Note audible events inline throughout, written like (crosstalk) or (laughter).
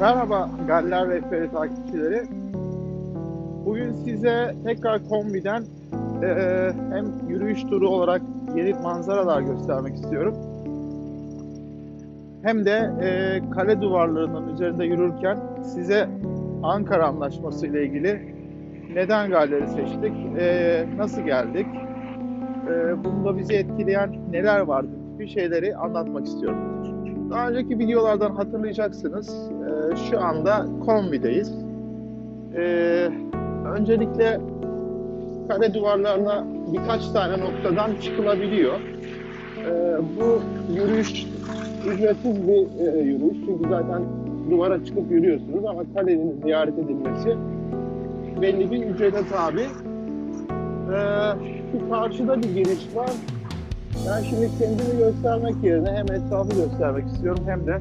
Merhaba Galler Rehberi takipçileri. Bugün size tekrar kombiden eee, hem yürüyüş turu olarak yeni manzaralar göstermek istiyorum. Hem de eee, kale duvarlarının üzerinde yürürken size Ankara Anlaşması ile ilgili neden Galler'i seçtik, eee, nasıl geldik, eee, bunda bizi etkileyen neler vardı bir şeyleri anlatmak istiyorum. Daha önceki videolardan hatırlayacaksınız. Ee, şu anda kombideyiz. Ee, öncelikle kare duvarlarına birkaç tane noktadan çıkılabiliyor. Ee, bu yürüyüş ücretsiz bir e, yürüyüş. Çünkü zaten duvara çıkıp yürüyorsunuz ama kalenin ziyaret edilmesi belli bir ücrete tabi. Ee, şu karşıda bir giriş var. Ben şimdi kendimi göstermek yerine hem etrafı göstermek istiyorum hem de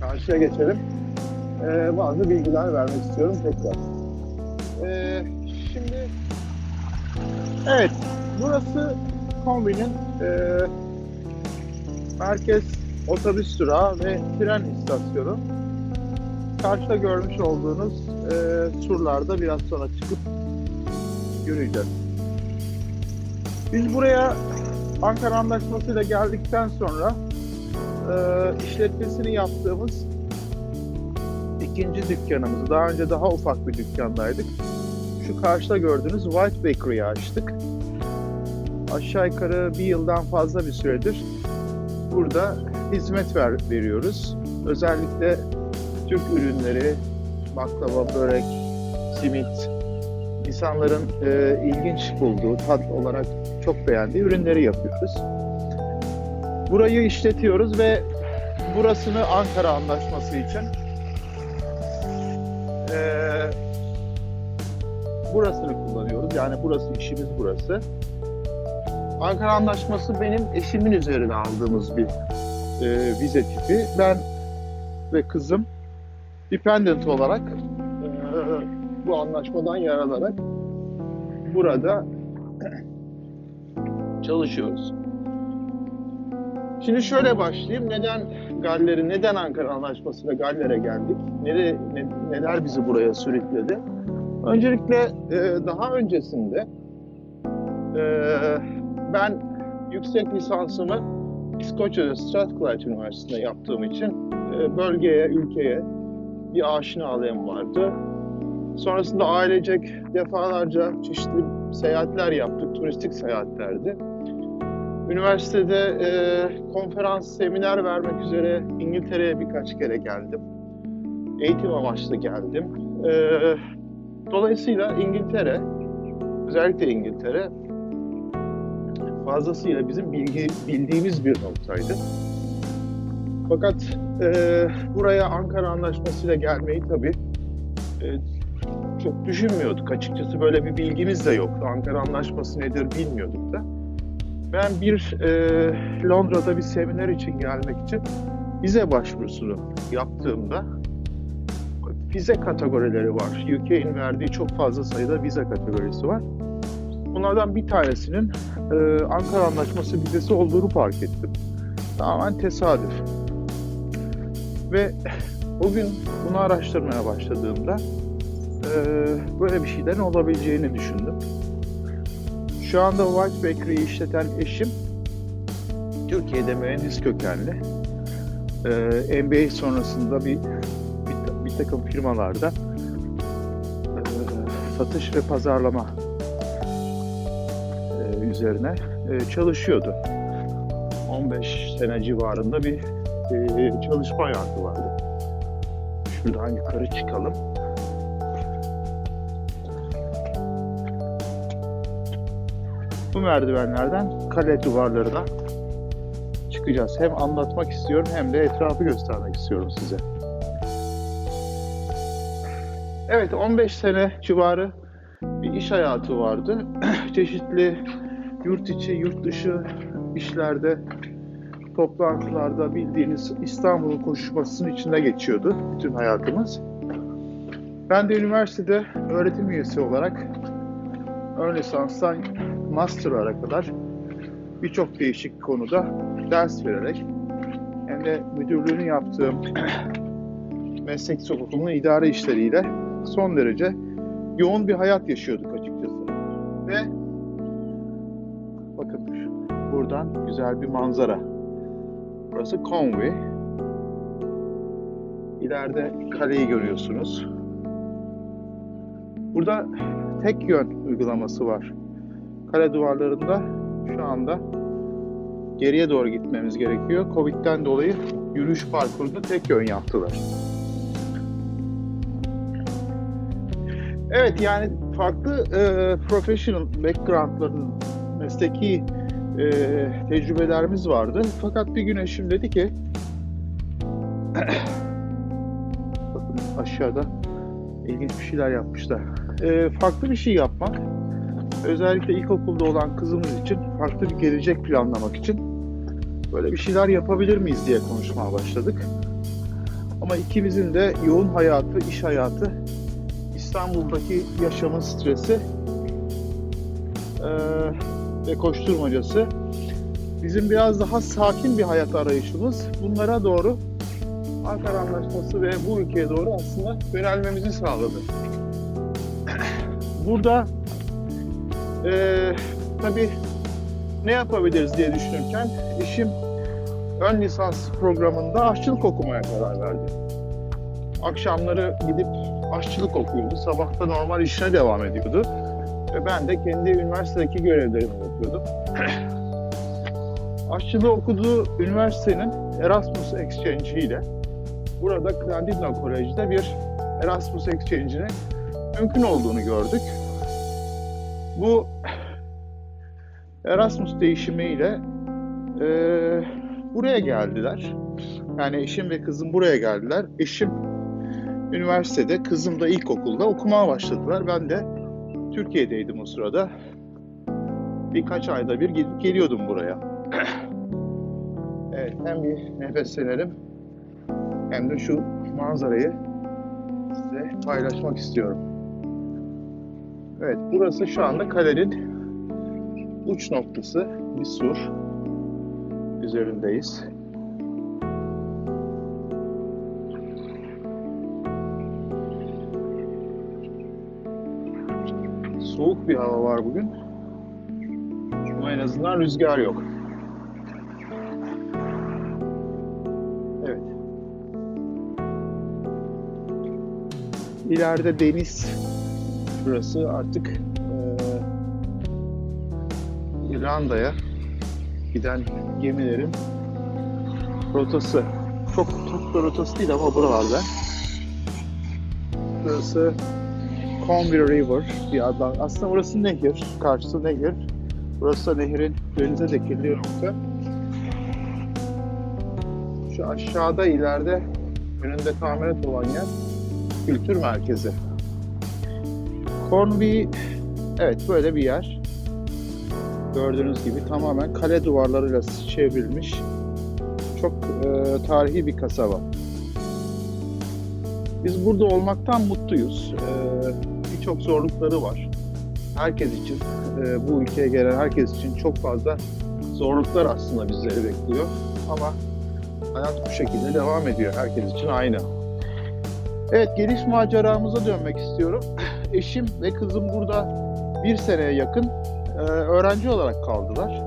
karşıya geçelim. Ee, bazı bilgiler vermek istiyorum tekrar. Ee, şimdi evet burası kombinin e, merkez otobüs durağı ve tren istasyonu. Karşıda görmüş olduğunuz e, turlarda biraz sonra çıkıp yürüyeceğiz. Biz buraya Ankara Anlaşması ile geldikten sonra e, işletmesini yaptığımız ikinci dükkanımızı, daha önce daha ufak bir dükkandaydık. Şu karşıda gördüğünüz White Bakery'yi açtık. Aşağı yukarı bir yıldan fazla bir süredir burada hizmet ver, veriyoruz. Özellikle Türk ürünleri, baklava, börek, simit, insanların e, ilginç bulduğu, tat olarak çok beğendiği ürünleri yapıyoruz. Burayı işletiyoruz ve burasını Ankara Anlaşması için eee, burasını kullanıyoruz. Yani burası işimiz burası. Ankara Anlaşması benim eşimin üzerine aldığımız bir eee, vize tipi. Ben ve kızım dependent olarak eee, bu anlaşmadan yararlanarak burada çalışıyoruz. Şimdi şöyle başlayayım. Neden Galler'i, neden Ankara Anlaşması'yla Galler'e geldik? Nere, ne- neler bizi buraya sürükledi? Öncelikle e, daha öncesinde e, ben yüksek lisansımı İskoçya'da Strathclyde Üniversitesi'nde yaptığım için e, bölgeye, ülkeye bir aşinalığım vardı. Sonrasında ailecek defalarca çeşitli seyahatler yaptık, turistik seyahatlerdi. Üniversitede e, konferans, seminer vermek üzere İngiltere'ye birkaç kere geldim. Eğitim amaçlı geldim. E, dolayısıyla İngiltere, özellikle İngiltere fazlasıyla bizim bilgi, bildiğimiz bir noktaydı. Fakat e, buraya Ankara Anlaşması'yla gelmeyi tabii e, çok düşünmüyorduk. Açıkçası böyle bir bilgimiz de yoktu. Ankara Anlaşması nedir bilmiyorduk da. Ben bir e, Londra'da bir seminer için gelmek için vize başvurusunu yaptığımda vize kategorileri var. UK'in verdiği çok fazla sayıda vize kategorisi var. Bunlardan bir tanesinin e, Ankara Anlaşması vizesi olduğunu fark ettim. Tamamen tesadüf. Ve o gün bunu araştırmaya başladığımda e, böyle bir şeyden olabileceğini düşündüm. Şu anda White Bakery'yi işleten eşim Türkiye'de mühendis kökenli. Ee, MBA sonrasında bir, bir, bir takım firmalarda e, satış ve pazarlama e, üzerine e, çalışıyordu. 15 sene civarında bir e, çalışma hayatı vardı. Şuradan yukarı çıkalım. Bu merdivenlerden kale duvarlarına çıkacağız. Hem anlatmak istiyorum hem de etrafı göstermek istiyorum size. Evet 15 sene civarı bir iş hayatı vardı. (clears throat) Çeşitli yurt içi, yurt dışı işlerde, toplantılarda bildiğiniz İstanbul'un koşuşmasının içinde geçiyordu bütün hayatımız. Ben de üniversitede öğretim üyesi olarak ön lisanstan master'a kadar birçok değişik konuda ders vererek hem de müdürlüğünü yaptığım (clears throat) meslek okulunun idare işleriyle son derece yoğun bir hayat yaşıyorduk açıkçası. Ve bakın buradan güzel bir manzara. Burası Conway. İleride kaleyi görüyorsunuz. Burada tek yön uygulaması var. Kale duvarlarında şu anda geriye doğru gitmemiz gerekiyor. Covid'den dolayı yürüyüş parkurunu tek yön yaptılar. Evet yani farklı e, professional background'ların mesleki e, tecrübelerimiz vardı. Fakat bir gün eşim dedi ki (clears throat) bakın aşağıda ilginç bir şeyler yapmışlar. E, farklı bir şey yapmak özellikle ilkokulda olan kızımız için farklı bir gelecek planlamak için böyle bir şeyler yapabilir miyiz diye konuşmaya başladık. Ama ikimizin de yoğun hayatı, iş hayatı, İstanbul'daki yaşamın stresi eee, ve koşturmacası bizim biraz daha sakin bir hayat arayışımız bunlara doğru Ankara Anlaşması ve bu ülkeye doğru aslında yönelmemizi sağladı. (clears throat) Burada eee tabii ne yapabiliriz diye düşünürken eşim ön lisans programında aşçılık okumaya karar verdi. Akşamları gidip aşçılık okuyordu. Sabahta normal işine devam ediyordu. Ve ben de kendi üniversitedeki görevlerimi yapıyordum. (clears throat) Aşçılığı okuduğu üniversitenin Erasmus Exchange ile burada Llandudno Kolej'de bir Erasmus Exchange'inin mümkün olduğunu gördük. Bu Erasmus değişimiyle eee buraya geldiler. Yani eşim ve kızım buraya geldiler. Eşim üniversitede, kızım da ilkokulda okumaya başladılar. Ben de Türkiye'deydim o sırada. Birkaç ayda bir gidip geliyordum buraya. evet, hem bir nefeslenelim hem de şu manzarayı size paylaşmak istiyorum. Evet, burası şu anda kalenin uç noktası. Bir sur üzerindeyiz. Soğuk bir hava var bugün. Ama en azından rüzgar yok. Evet. İleride deniz. Burası artık eee İrlanda'ya giden gemilerin rotası. Çok çok da rotası değil ama buralarda. Burası Conwy River bir adı. Aslında burası nehir. Karşısı nehir. Burası da nehirin denize döküldüğü nokta. Şu aşağıda ileride önünde tamirat olan yer kültür merkezi. Cornby evet böyle bir yer. Gördüğünüz gibi tamamen kale duvarlarıyla çevrilmiş çok e, tarihi bir kasaba. Biz burada olmaktan mutluyuz. E, Birçok zorlukları var. Herkes için, e, bu ülkeye gelen herkes için çok fazla zorluklar aslında bizleri bekliyor. Ama hayat bu şekilde devam ediyor. Herkes için aynı. Evet, geliş maceramıza dönmek istiyorum. Eşim ve kızım burada bir seneye yakın e, öğrenci olarak kaldılar.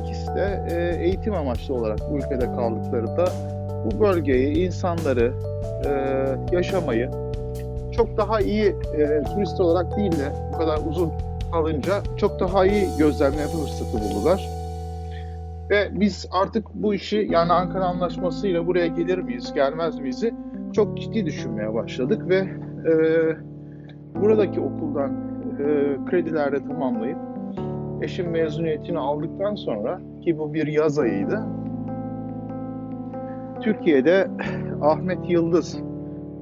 İkisi de e, eğitim amaçlı olarak bu ülkede kaldıklarında bu bölgeyi, insanları, e, yaşamayı çok daha iyi e, turist olarak değil de bu kadar uzun kalınca çok daha iyi gözlemleme fırsatı buldular. Ve biz artık bu işi yani Ankara Anlaşması'yla buraya gelir miyiz, gelmez miyiz çok ciddi düşünmeye başladık ve e, buradaki okuldan e, kredilerle tamamlayıp eşim mezuniyetini aldıktan sonra ki bu bir yaz ayıydı. Türkiye'de Ahmet Yıldız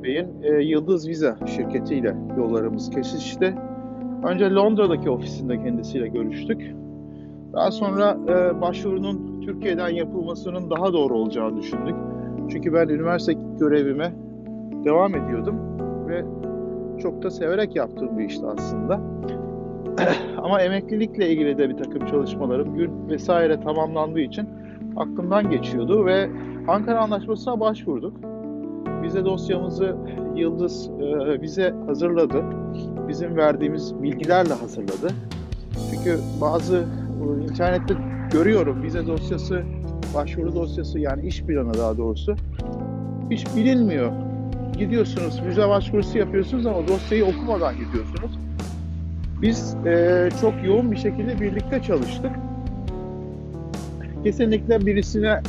Bey'in e, Yıldız Vize şirketiyle yollarımız kesişti. Önce Londra'daki ofisinde kendisiyle görüştük. Daha sonra e, başvurunun Türkiye'den yapılmasının daha doğru olacağını düşündük. Çünkü ben üniversite görevime devam ediyordum ve çok da severek yaptığım bir işti aslında. (clears throat) Ama emeklilikle ilgili de bir takım çalışmalarım gün vesaire tamamlandığı için aklımdan geçiyordu ve Ankara Anlaşması'na başvurduk. Vize dosyamızı Yıldız e, bize hazırladı. Bizim verdiğimiz bilgilerle hazırladı. Çünkü bazı e, internette görüyorum vize dosyası, başvuru dosyası yani iş planı daha doğrusu hiç bilinmiyor. Gidiyorsunuz, vize başvurusu yapıyorsunuz ama dosyayı okumadan gidiyorsunuz. Biz e, çok yoğun bir şekilde birlikte çalıştık. Kesinlikle birisine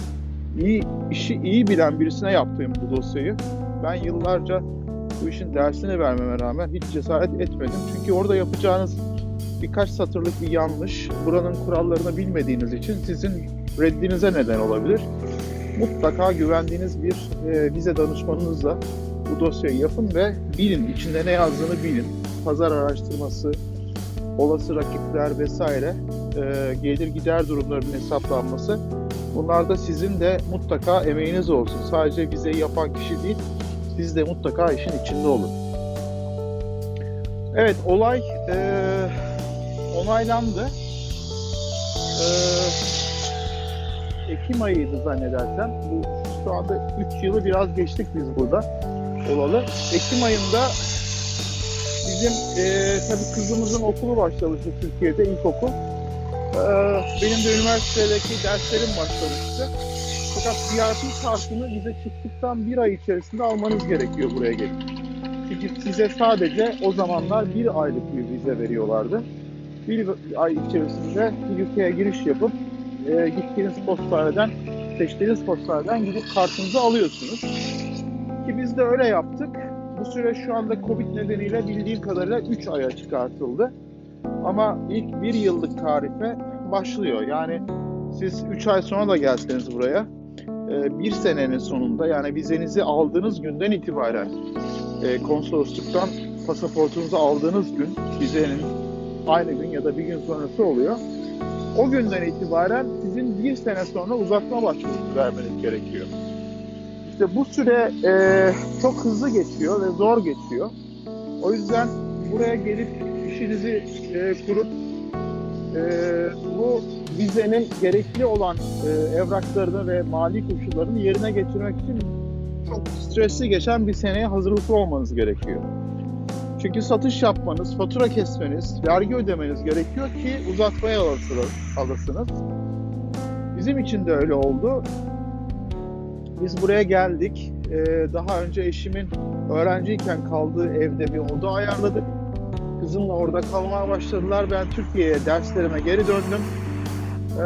iyi işi iyi bilen birisine yaptığım bu dosyayı. Ben yıllarca bu işin dersini vermeme rağmen hiç cesaret etmedim. Çünkü orada yapacağınız birkaç satırlık bir yanlış, buranın kurallarını bilmediğiniz için sizin reddinize neden olabilir. Mutlaka güvendiğiniz bir e, vize danışmanınızla bu dosyayı yapın ve bilin, içinde ne yazdığını bilin. Pazar araştırması, olası rakipler vesaire, e, gelir gider durumlarının hesaplanması. Bunlar da sizin de mutlaka emeğiniz olsun. Sadece vizeyi yapan kişi değil, siz de mutlaka işin içinde olun. Evet, olay e, onaylandı. E, Ekim ayıydı zannedersem. Bu şu anda 3 yılı biraz geçtik biz burada olalı. Ekim ayında bizim e, tabii kızımızın okulu başlamıştı Türkiye'de ilkokul. E, benim de üniversitedeki derslerim başlamıştı. Fakat VIP kartını bize çıktıktan bir ay içerisinde almanız gerekiyor buraya gelip. Çünkü size sadece o zamanlar bir aylık bir vize veriyorlardı. Bir ay içerisinde ülkeye giriş yapıp e, gittiğiniz postaneden, seçtiğiniz postaneden gidip kartınızı alıyorsunuz. Ki biz de öyle yaptık. Bu süre şu anda Covid nedeniyle bildiğim kadarıyla 3 aya çıkartıldı. Ama ilk bir yıllık tarife başlıyor. Yani siz 3 ay sonra da gelseniz buraya, e, bir senenin sonunda yani vizenizi aldığınız günden itibaren e, konsolosluktan pasaportunuzu aldığınız gün, vizenin aynı gün ya da bir gün sonrası oluyor. O günden itibaren sizin bir sene sonra uzatma başvurusu vermeniz gerekiyor. İşte bu süre e, çok hızlı geçiyor ve zor geçiyor. O yüzden buraya gelip işinizi e, kurup e, bu vizenin gerekli olan e, evraklarını ve mali koşullarını yerine getirmek için çok stresli geçen bir seneye hazırlıklı olmanız gerekiyor. Çünkü satış yapmanız, fatura kesmeniz, vergi ödemeniz gerekiyor ki uzatmaya alırsınız. Bizim için de öyle oldu. Biz buraya geldik. Ee, daha önce eşimin öğrenciyken kaldığı evde bir oda ayarladık. Kızımla orada kalmaya başladılar. Ben Türkiye'ye derslerime geri döndüm. Ee,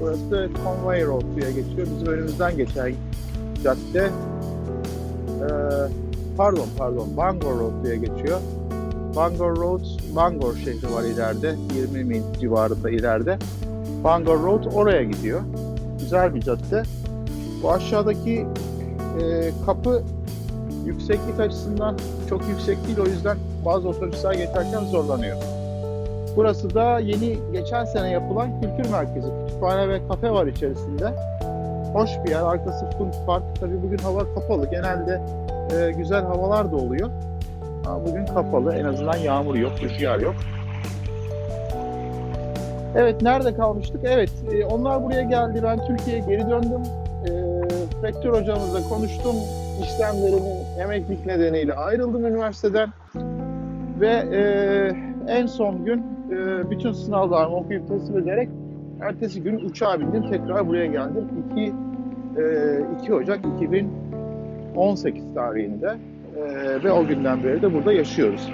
burası Conway Road diye geçiyor. Bizim önümüzden geçen cadde. Ee, pardon pardon Bangor Road diye geçiyor. Bangor Road, Bangor şehri var ileride. 20 mil civarında ileride. Bangor Road oraya gidiyor. Güzel bir cadde. Bu aşağıdaki e, kapı yükseklik açısından çok yüksek değil. O yüzden bazı otobüsler geçerken zorlanıyor. Burası da yeni geçen sene yapılan kültür merkezi. Kütüphane ve kafe var içerisinde. Hoş bir yer. Arkası full park. Tabii bugün hava kapalı. Genelde e, güzel havalar da oluyor. Ama bugün kapalı. En azından yağmur yok, rüzgar yok. Evet, nerede kalmıştık? Evet, e, onlar buraya geldi. Ben Türkiye'ye geri döndüm. E, rektör hocamızla konuştum. İşlemlerimin emeklilik nedeniyle ayrıldım üniversiteden. Ve e, en son gün e, bütün sınavlarımı okuyup teslim ederek ertesi gün uçağa bindim. Tekrar buraya geldim. 2, e, 2 Ocak 2018 tarihinde. Ee, ve o günden beri de burada yaşıyoruz.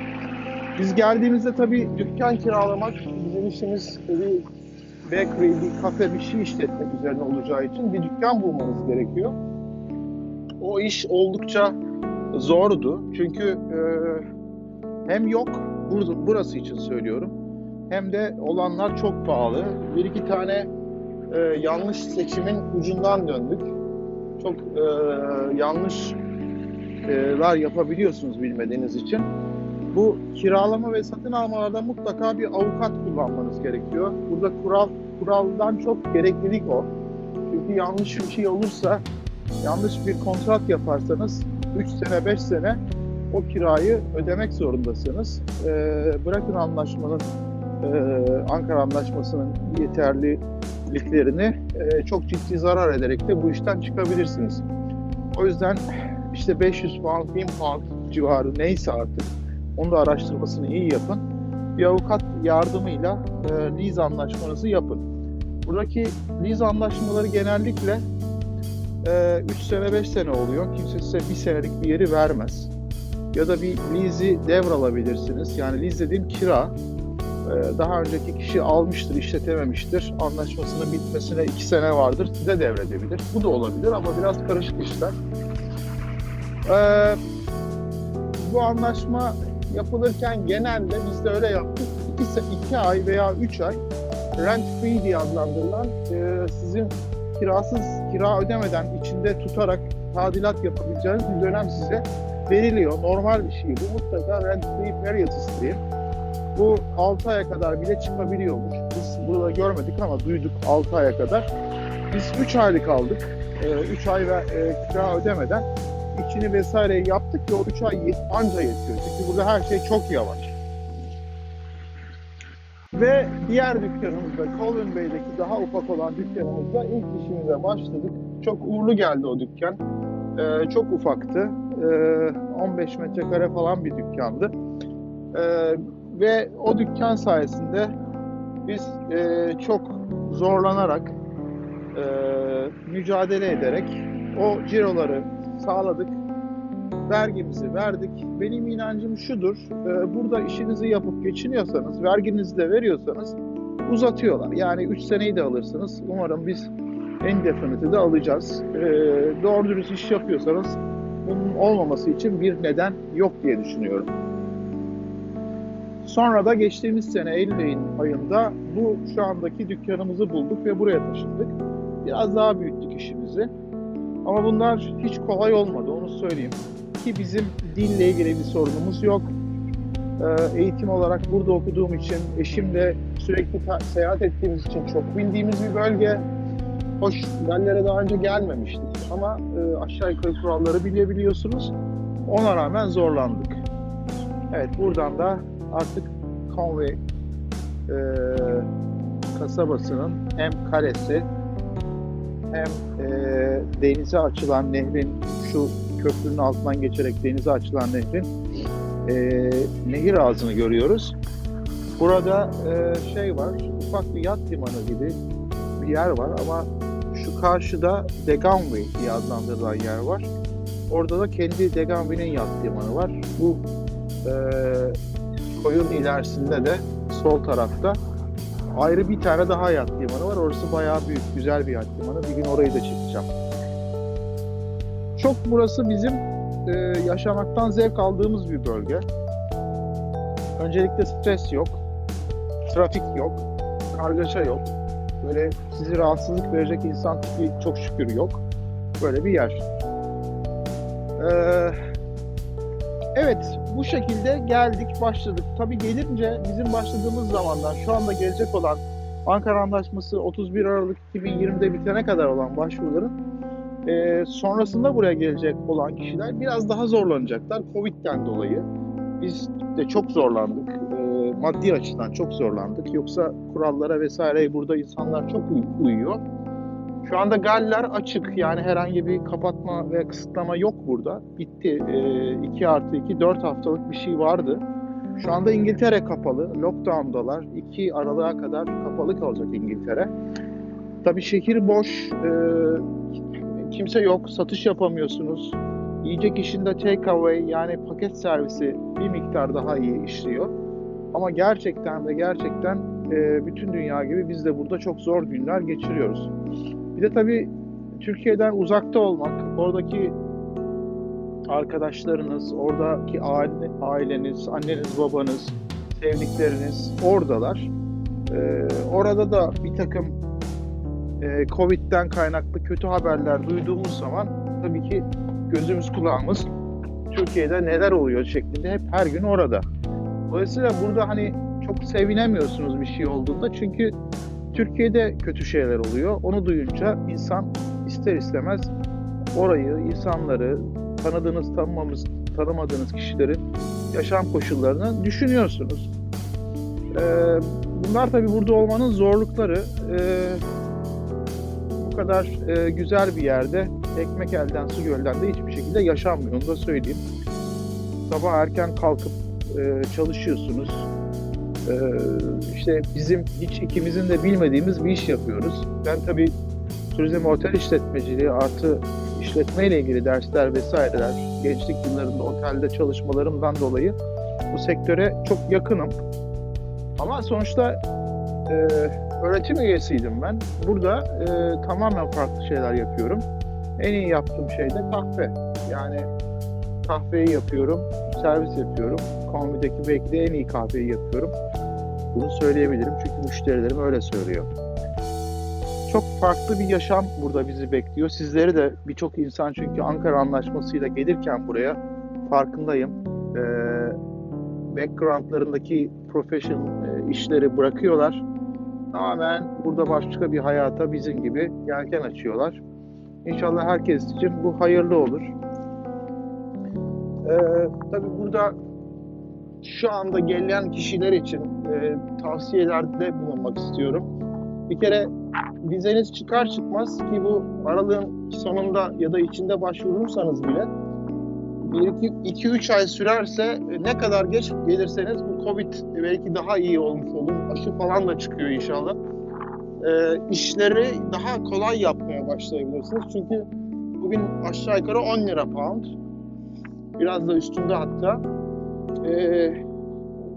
Biz geldiğimizde tabii dükkan kiralamak, bizim işimiz bir bakery, bir kafe, bir şey işletmek üzerine olacağı için bir dükkan bulmanız gerekiyor. O iş oldukça zordu. Çünkü e, hem yok, bur- burası için söylüyorum, hem de olanlar çok pahalı. Bir iki tane e, yanlış seçimin ucundan döndük. Çok e, yanlış lar yapabiliyorsunuz bilmediğiniz için. Bu kiralama ve satın almalarda mutlaka bir avukat kullanmanız gerekiyor. Burada kural kuraldan çok gereklilik o. Çünkü yanlış bir şey olursa, yanlış bir kontrat yaparsanız 3 sene 5 sene o kirayı ödemek zorundasınız. Ee, bırakın anlaşmanın, e, Ankara Anlaşması'nın yeterli birliklerini e, çok ciddi zarar ederek de bu işten çıkabilirsiniz. O yüzden işte 500 pound, 1000 pound civarı neyse artık onu da araştırmasını iyi yapın. Bir avukat yardımıyla e, lease anlaşmanızı yapın. Buradaki lease anlaşmaları genellikle 3 sene 5 sene oluyor. Kimse size bir senelik bir yeri vermez. Ya da bir lease'i devralabilirsiniz. Yani lease dediğim kira. Ee, Daha önceki kişi almıştır, işletememiştir. Anlaşmasının bitmesine 2 sene vardır. Size devredebilir. Bu da olabilir ama biraz karışık işler. Ee, bu anlaşma yapılırken genelde biz de öyle yaptık. 2 ay veya 3 ay rent free diye adlandırılan e, sizin kirasız kira ödemeden içinde tutarak tadilat yapabileceğiniz bir dönem size veriliyor. Normal bir şey bu. Mutlaka rent free period isteyin. Bu 6 aya kadar bile çıkabiliyormuş. Biz burada görmedik ama duyduk 6 aya kadar. Biz 3 aylık aldık. 3 ay ve e, kira ödemeden içini vesaire yaptık ve o 3 ay yet- anca yetiyor. Çünkü burada her şey çok yavaş. Ve diğer dükkanımızda, Colvin Bay'deki daha ufak olan dükkanımızda ilk işimize başladık. Çok uğurlu geldi o dükkan. Ee, çok ufaktı. Ee, 15 metrekare falan bir dükkandı. Ee, ve o dükkan sayesinde biz e, çok zorlanarak, e, mücadele ederek o ciroları sağladık. Vergimizi verdik. Benim inancım şudur, e, burada işinizi yapıp geçiniyorsanız, verginizi de veriyorsanız uzatıyorlar. Yani 3 seneyi de alırsınız. Umarım biz en definiti de alacağız. E, doğru dürüst iş yapıyorsanız bunun olmaması için bir neden yok diye düşünüyorum. Sonra da geçtiğimiz sene Eylül ayın- ayında bu şu andaki dükkanımızı bulduk ve buraya taşındık. Biraz daha büyüttük işimizi. Ama bunlar hiç kolay olmadı onu söyleyeyim. Ki bizim dille ilgili bir sorunumuz yok. Ee, eğitim olarak burada okuduğum için, eşimle sürekli seyahat ettiğimiz için çok bildiğimiz bir bölge. Hoş, Galler'e daha önce gelmemiştik ama e, aşağı yukarı kuralları bilebiliyorsunuz. Ona rağmen zorlandık. Evet buradan da artık Conway e, kasabasının hem karesi hem e, denize açılan nehrin şu köprünün altından geçerek denize açılan nehrin e, nehir ağzını görüyoruz. Burada e, şey var, ufak bir yat limanı gibi bir yer var ama şu karşıda Deganway diye adlandırılan yer var. Orada da kendi Deganway'nin yat limanı var. Bu e, koyun ilerisinde de sol tarafta ayrı bir tane daha yat limanı var. Orası bayağı büyük, güzel bir yat limanı. Bir gün orayı da çekeceğim. Çok burası bizim e, yaşamaktan zevk aldığımız bir bölge. Öncelikle stres yok, trafik yok, kargaşa yok. Böyle sizi rahatsızlık verecek insan tipi çok şükür yok. Böyle bir yer. Ee, evet, bu şekilde geldik, başladık. Tabii gelince bizim başladığımız zamandan şu anda gelecek olan Ankara Anlaşması 31 Aralık 2020'de bitene kadar olan başvuruların e, sonrasında buraya gelecek olan kişiler biraz daha zorlanacaklar Covid'den dolayı. Biz de çok zorlandık. E, maddi açıdan çok zorlandık. Yoksa kurallara vesaire burada insanlar çok uy- uyuyor. Şu anda galler açık. Yani herhangi bir kapatma ve kısıtlama yok burada. Bitti. E, 2 artı 2, 4 haftalık bir şey vardı. Şu anda İngiltere kapalı. Lockdown'dalar. 2 Aralık'a kadar kapalı kalacak İngiltere. Tabii şehir boş. E, kimse yok. Satış yapamıyorsunuz. Yiyecek işinde takeaway yani paket servisi bir miktar daha iyi işliyor. Ama gerçekten ve gerçekten e, bütün dünya gibi biz de burada çok zor günler geçiriyoruz. Bir de tabii Türkiye'den uzakta olmak, oradaki arkadaşlarınız, oradaki aile, aileniz, anneniz, babanız, sevdikleriniz oradalar. E, orada da bir takım e, Covid'den kaynaklı kötü haberler duyduğumuz zaman tabii ki gözümüz kulağımız Türkiye'de neler oluyor şeklinde hep her gün orada. Dolayısıyla burada hani çok sevinemiyorsunuz bir şey olduğunda çünkü Türkiye'de kötü şeyler oluyor. Onu duyunca insan ister istemez orayı, insanları, tanıdığınız, tanımamız, tanımadığınız kişilerin yaşam koşullarını düşünüyorsunuz. Ee, bunlar tabii burada olmanın zorlukları. Ee, bu kadar e, güzel bir yerde ekmek elden su gölden de hiçbir şekilde yaşanmıyor. Onu da söyleyeyim. Sabah erken kalkıp e, çalışıyorsunuz. E, işte bizim hiç ikimizin de bilmediğimiz bir iş yapıyoruz. Ben tabii turizm otel işletmeciliği artı işletme ile ilgili dersler vesaireler, gençlik yıllarında otelde çalışmalarımdan dolayı bu sektöre çok yakınım. Ama sonuçta e, öğretim üyesiydim ben. Burada e, tamamen farklı şeyler yapıyorum. En iyi yaptığım şey de kahve. Yani kahveyi yapıyorum, servis yapıyorum. Kombideki belki de en iyi kahveyi yapıyorum. Bunu söyleyebilirim çünkü müşterilerim öyle söylüyor. Çok farklı bir yaşam burada bizi bekliyor. Sizleri de birçok insan çünkü Ankara Anlaşması'yla gelirken buraya farkındayım. Ee, backgroundlarındaki professional e, işleri bırakıyorlar. Tamamen burada başka bir hayata bizim gibi yelken açıyorlar. İnşallah herkes için bu hayırlı olur. Ee, tabii burada şu anda gelen kişiler için e, tavsiyelerde bulunmak istiyorum. Bir kere vizeniz çıkar çıkmaz ki bu aralığın sonunda ya da içinde başvurursanız bile 2-3 ay sürerse ne kadar geç gelirseniz bu Covid belki daha iyi olmuş olur. Aşı falan da çıkıyor inşallah. E, işleri daha kolay yapmaya başlayabilirsiniz. Çünkü bugün aşağı yukarı 10 lira pound. Biraz da üstünde hatta. E,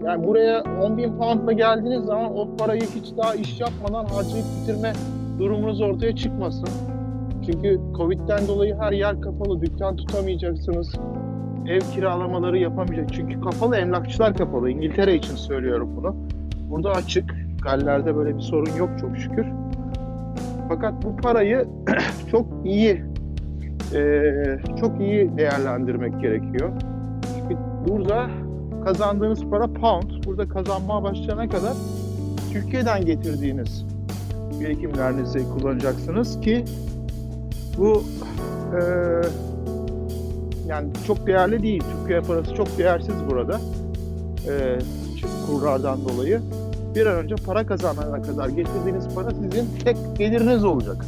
yani buraya 10 bin poundla geldiğiniz zaman o parayı hiç daha iş yapmadan harcayıp bitirme durumunuz ortaya çıkmasın. Çünkü Covid'den dolayı her yer kapalı, dükkan tutamayacaksınız. Ev kiralamaları yapamayacak. Çünkü kapalı, emlakçılar kapalı. İngiltere için söylüyorum bunu. Burada açık. Galler'de böyle bir sorun yok çok şükür. Fakat bu parayı (clears throat) çok iyi eee, çok iyi değerlendirmek gerekiyor. Çünkü burada kazandığınız para pound. Burada kazanmaya başlayana kadar Türkiye'den getirdiğiniz birikimlerinizi kullanacaksınız ki bu eee, yani çok değerli değil. Türkiye parası çok değersiz burada. Çünkü kurlardan dolayı. Bir an önce para kazanana kadar getirdiğiniz para sizin tek geliriniz olacak.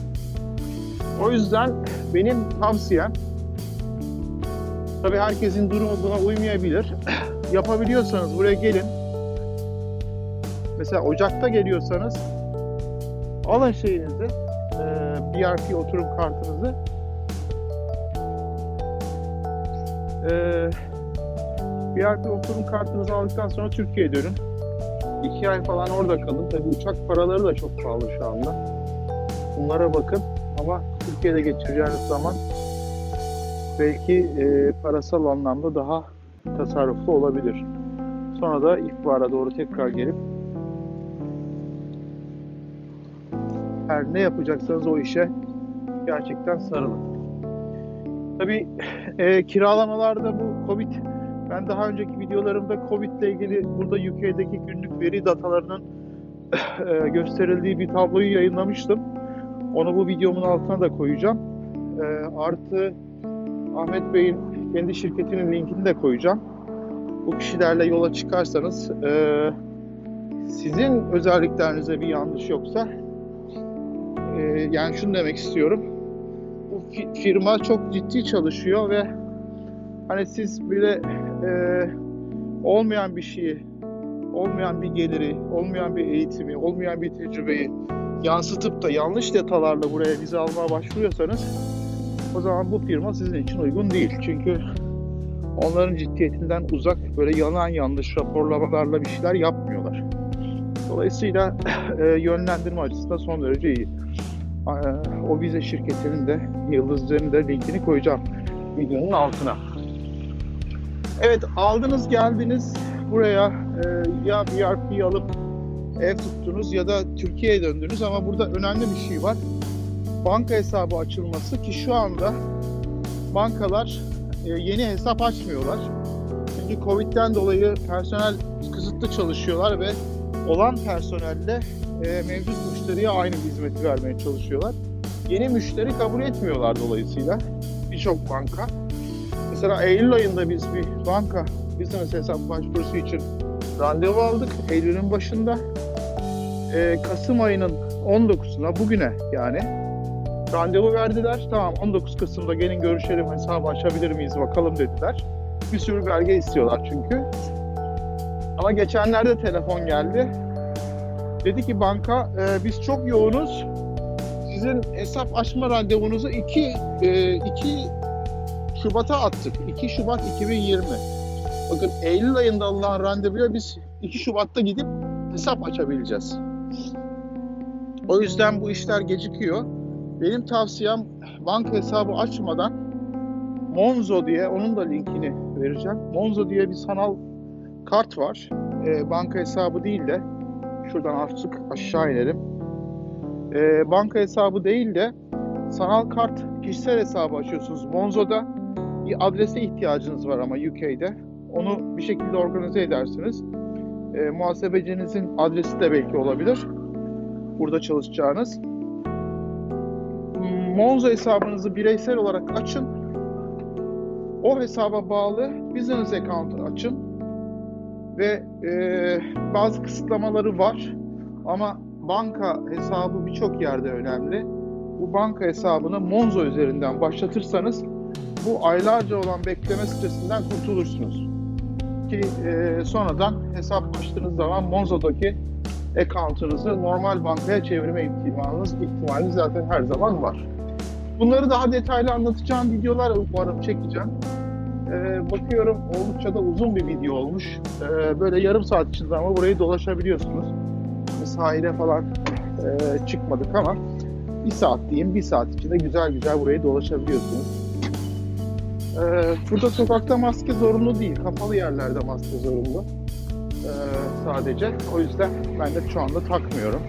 O yüzden benim tavsiyem tabii herkesin durumu buna uymayabilir. Yapabiliyorsanız buraya gelin. Mesela Ocak'ta geliyorsanız alın şeyinizi, eee BRP oturum kartınızı. Eee BRP oturum kartınızı aldıktan sonra Türkiye'ye dönün. İki ay falan orada kalın. Tabii uçak paraları da çok pahalı şu anda. Bunlara bakın ama Türkiye'de geçireceğiniz zaman belki e, parasal anlamda daha tasarruflu olabilir. Sonra da ilkbahara doğru tekrar gelip her ne yapacaksanız o işe gerçekten sarılın. Tabii e, kiralamalarda bu Covid ben daha önceki videolarımda Covid ile ilgili burada UK'deki günlük veri datalarının e, gösterildiği bir tabloyu yayınlamıştım. Onu bu videomun altına da koyacağım. E, artı Ahmet Bey'in kendi şirketinin linkini de koyacağım. Bu kişilerle yola çıkarsanız e, sizin özelliklerinize bir yanlış yoksa e, yani şunu demek istiyorum. Bu fi- firma çok ciddi çalışıyor ve hani siz böyle e, olmayan bir şeyi, olmayan bir geliri, olmayan bir eğitimi, olmayan bir tecrübeyi yansıtıp da yanlış datalarla buraya vize almaya başvuruyorsanız o zaman bu firma sizin için uygun değil. Çünkü onların ciddiyetinden uzak böyle yalan yanlış raporlamalarla bir şeyler yapmıyorlar. Dolayısıyla (clears throat) e, yönlendirme açısından son derece iyi. E, o vize şirketinin de yıldızlarının da linkini koyacağım videonun altına. Evet aldınız geldiniz buraya e, ya BRP alıp ev tuttunuz ya da Türkiye'ye döndünüz ama burada önemli bir şey var. Banka hesabı açılması ki şu anda bankalar e, yeni hesap açmıyorlar. Çünkü Covid'den dolayı personel kısıtlı çalışıyorlar ve olan personelle e, mevcut müşteriye aynı hizmeti vermeye çalışıyorlar. Yeni müşteri kabul etmiyorlar dolayısıyla birçok banka. Mesela Eylül ayında biz bir banka business hesap başvurusu için randevu aldık Eylül'ün başında. Ee, Kasım ayının 19'una bugüne yani Randevu verdiler. Tamam 19 Kasım'da gelin görüşelim hesabı açabilir miyiz bakalım dediler. Bir sürü belge istiyorlar çünkü. Ama geçenlerde telefon geldi. Dedi ki banka "E, biz çok yoğunuz. Sizin hesap açma randevunuzu 2 2 Şubat'a attık. 2 Şubat 2020. Bakın Eylül ayında alınan randevuya biz 2 Şubat'ta gidip hesap açabileceğiz. O yüzden bu işler gecikiyor. Benim tavsiyem banka hesabı açmadan Monzo diye, onun da linkini vereceğim. Monzo diye bir sanal kart var. Ee, banka hesabı değil de, şuradan artık aşağı inelim. Ee, banka hesabı değil de sanal kart kişisel hesabı açıyorsunuz. Monzo'da bir adrese ihtiyacınız var ama UK'de. Onu bir şekilde organize edersiniz. Ee, muhasebecinizin adresi de belki olabilir. Burada çalışacağınız. Monzo hesabınızı bireysel olarak açın. O hesaba bağlı business account açın. Ve e, bazı kısıtlamaları var. Ama banka hesabı birçok yerde önemli. Bu banka hesabını Monzo üzerinden başlatırsanız bu aylarca olan bekleme stresinden kurtulursunuz. Ki e, sonradan hesap açtığınız zaman Monzo'daki account'unuzu normal bankaya çevirme ihtimaliniz, ihtimali zaten her zaman var. Bunları daha detaylı anlatacağım videolar umarım çekeceğim. Ee, bakıyorum oldukça da uzun bir video olmuş. Ee, böyle yarım saat içinde ama burayı dolaşabiliyorsunuz. Sahile falan e, çıkmadık ama bir saat diyeyim, bir saat içinde güzel güzel burayı dolaşabiliyorsunuz. Ee, burada sokakta maske zorunlu değil, kapalı yerlerde maske zorunlu. Ee, sadece. O yüzden ben de şu anda takmıyorum.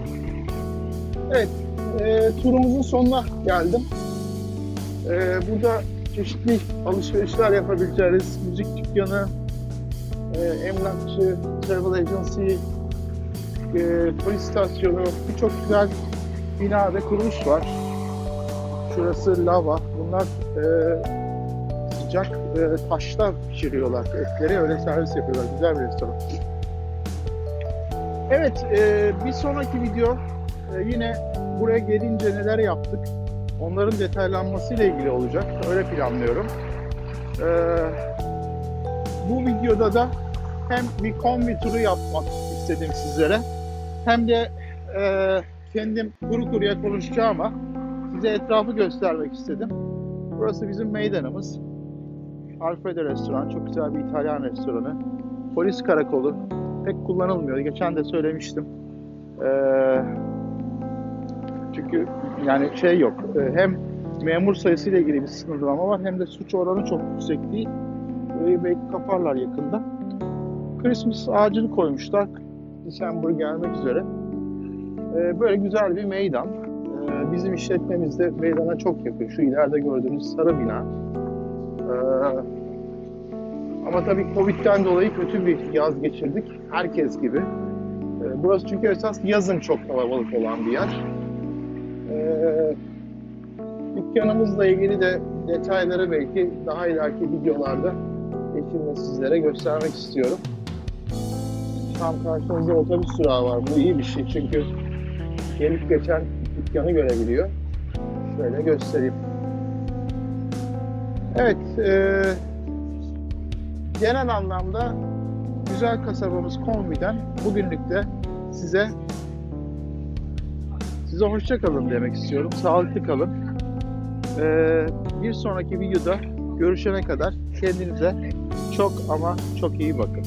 Evet, e, turumuzun sonuna geldim. E, burada çeşitli alışverişler yapabileceğiniz müzik dükkanı, e, emlakçı, travel agency, e, polis istasyonu, birçok güzel bina ve kuruluş var. Şurası lava. Bunlar e, sıcak e, taşla pişiriyorlar etleri. Öyle servis yapıyorlar. Güzel bir restoran. Evet, e, bir sonraki video e, yine buraya gelince neler yaptık, onların detaylanmasıyla ilgili olacak. Öyle planlıyorum. E, bu videoda da hem bir kombi turu yapmak istedim sizlere, hem de e, kendim kuru kuruya konuşacağım ama size etrafı göstermek istedim. Burası bizim meydanımız. Alfredo restoran, çok güzel bir İtalyan restoranı. Polis karakolu, pek kullanılmıyor. Geçen de söylemiştim. Ee, çünkü yani şey yok. Ee, hem memur sayısıyla ilgili bir sınırlama var hem de suç oranı çok yüksek değil. Belki kaparlar yakında. Christmas ağacını koymuşlar. December gelmek üzere. Ee, böyle güzel bir meydan. Ee, bizim işletmemiz de meydana çok yakın. Şu ileride gördüğünüz sarı bina. Ama tabii Covid'den dolayı kötü bir yaz geçirdik. Herkes gibi. Burası çünkü esas yazın çok kalabalık olan bir yer. Ee, Dükkanımızla ilgili de detayları belki daha ileriki videolarda eşimle sizlere göstermek istiyorum. Tam karşımızda otobüs durağı var. Bu iyi bir şey çünkü gelip geçen dükkanı görebiliyor. Şöyle göstereyim. Evet, e, genel anlamda güzel kasabamız Kombi'den bugünlük de size size hoşça kalın demek istiyorum. Sağlıklı kalın. Ee, bir sonraki videoda görüşene kadar kendinize çok ama çok iyi bakın.